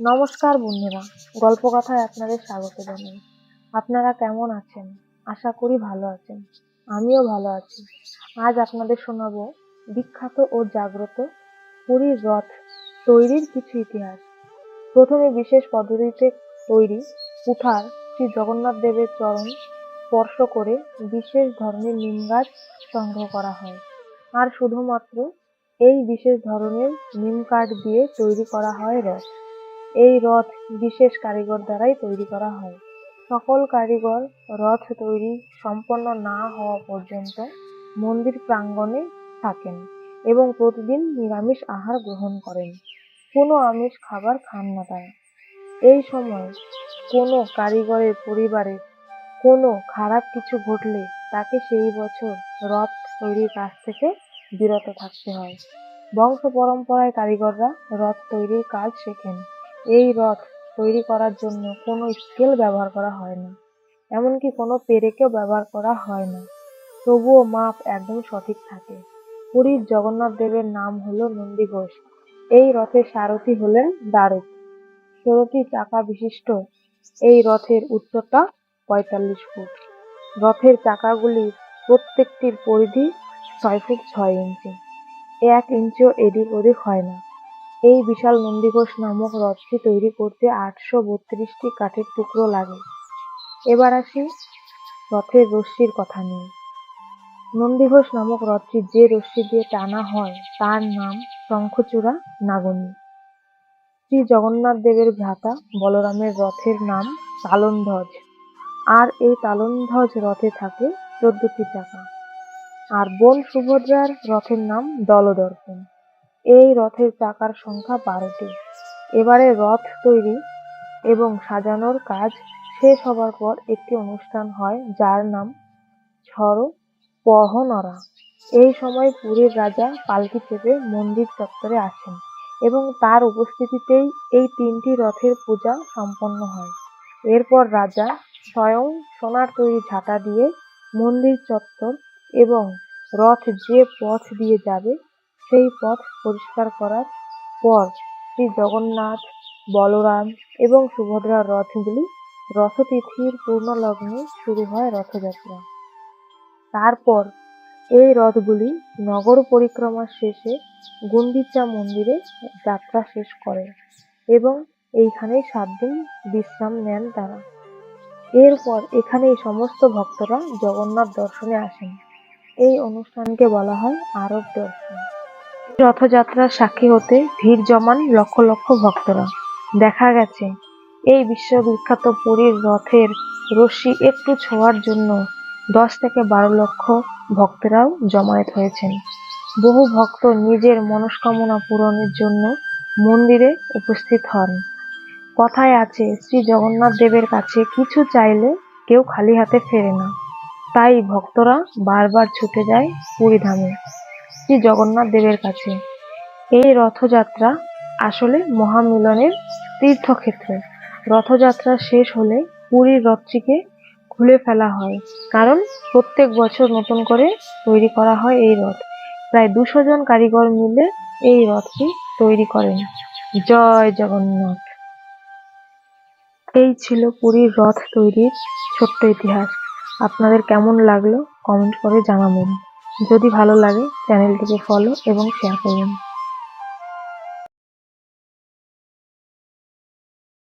নমস্কার বন্ধুরা গল্প কথায় আপনাদের স্বাগত জানাই। আপনারা কেমন আছেন? আশা করি ভালো আছেন। আমিও ভালো আছি। আজ আপনাদের শোনাবো বিখ্যাত ও জাগ্রত পুরীর রথ তৈরির কিছু ইতিহাস। প্রথমে বিশেষ পদ্ধতিতে তৈরি কুঠার শ্রী জগন্নাথ দেবের চরণ স্পর্শ করে বিশেষ ধরনের নিম গাছ সংগ্রহ করা হয়। আর শুধুমাত্র এই বিশেষ ধরনের নিম কাঠ দিয়ে তৈরি করা হয় রথ। এই রথ বিশেষ কারিগর দ্বারাই তৈরি করা হয়। সকল কারিগর রথ তৈরি সম্পন্ন না হওয়া পর্যন্ত মন্দির প্রাঙ্গণে থাকেন এবং প্রতিদিন নিরামিষ আহার গ্রহণ করেন। কোনো আমিষ খাবার খান না তারা। এই সময় কোনো কারিগরের পরিবারে কোনো খারাপ কিছু ঘটলে তাকে সেই বছর রথ তৈরির কাজ থেকে বিরত থাকতে হয়। বংশ পরম্পরায় কারিগররা রথ তৈরির কাজ শেখেন। এই রথ তৈরি করার জন্য কোনো স্কেল ব্যবহার করা হয় না। এমনকি কোনো পেরেকেও ব্যবহার করা হয় না। তবুও মাপ একদম সঠিক থাকে। পুরীর জগন্নাথ দেবের নাম হল নন্দী ঘোষ। এই রথের সারথি হলেন দ্বারক। ষোলোটি চাকা বিশিষ্ট এই রথের উচ্চতা পঁয়তাল্লিশ ফুট। রথের চাকাগুলি প্রত্যেকটির পরিধি ছয় ফুট ছয় ইঞ্চি। এক ইঞ্চিও এদিক ওদিক হয় না। এই বিশাল নন্দীঘোষ নামক রথটি তৈরি করতে আটশো বত্রিশটি কাঠের টুকরো লাগে। এবার আসি রথের রশ্মির কথা নিয়ে। নন্দীঘোষ নামক রথটি যে রশ্মি দিয়ে টানা হয়, তার নাম শঙ্খচূড়া নাগনী। শ্রী জগন্নাথ দেবের ভ্রাতা বলরামের রথের নাম তালনধ্বজ। আর এই তালনধ্বজ রথে থাকে চোদ্দটি চাকা। আর বোন সুভদ্রার রথের নাম দলদর্পণ। এই রথের চাকার সংখ্যা বারোটি। এবারে রথ তৈরি এবং সাজানোর কাজ শেষ হবার পর একটি অনুষ্ঠান হয়, যার নাম ছড় পহনরা। এই সময় পুরীর রাজা পালকি চেপে মন্দির চত্বরে আসেন এবং তার উপস্থিতিতেই এই তিনটি রথের পূজা সম্পন্ন হয়। এরপর রাজা স্বয়ং সোনার তৈরি ঝাঁটা দিয়ে মন্দির চত্বর এবং রথ যে পথ দিয়ে যাবে সেই পথ পরিষ্কার করার পর শ্রী জগন্নাথ বলরাম এবং সুভদ্রার রথগুলি রথতিথির পূর্ণ লগ্নে শুরু হয় রথযাত্রা। তারপর এই রথগুলি নগর পরিক্রমার শেষে গুন্ডিচা মন্দিরে যাত্রা শেষ করে এবং এইখানেই সাত দিন বিশ্রাম নেন তারা। এরপর এখানেই সমস্ত ভক্তরা জগন্নাথ দর্শনে আসেন। এই অনুষ্ঠানকে বলা হয় আরব দর্শন। রথযাত্রার সাক্ষী হতে ভিড় জমান লক্ষ লক্ষ ভক্তরা। দেখা গেছে, এই বিশ্ববিখ্যাত পুরীর রথের রশ্মি একটু ছোঁয়ার জন্য দশ থেকে বারো লক্ষ ভক্তরাও জমায়েত হয়েছেন। বহু ভক্ত নিজের মনস্কামনা পূরণের জন্য মন্দিরে উপস্থিত হন। কথায় আছে, শ্রী জগন্নাথ দেবের কাছে কিছু চাইলে কেউ খালি হাতে ফেরে না। তাই ভক্তরা বারবার ছুটে যায় পুরী ধামে। শ্রী জগন্নাথ দেবের কাছে। এই রথযাত্রা আসলে মহামিলনের তীর্থক্ষেত্র। রথযাত্রা শেষ হলে পুরীর রথটিকে খুলে ফেলা হয়। কারণ প্রত্যেক বছর নতুন করে তৈরি করা হয় এই রথ। প্রায় দুশো জন কারিগর মিলে এই রথটি তৈরি করেন। জয় জগন্নাথ। এই ছিল পুরীর রথ তৈরির ছোট্ট ইতিহাস। আপনাদের কেমন লাগল কমেন্ট করে জানাবেন। যদি ভালো লাগে চ্যানেলটিকে ফলো এবং শেয়ার করবেন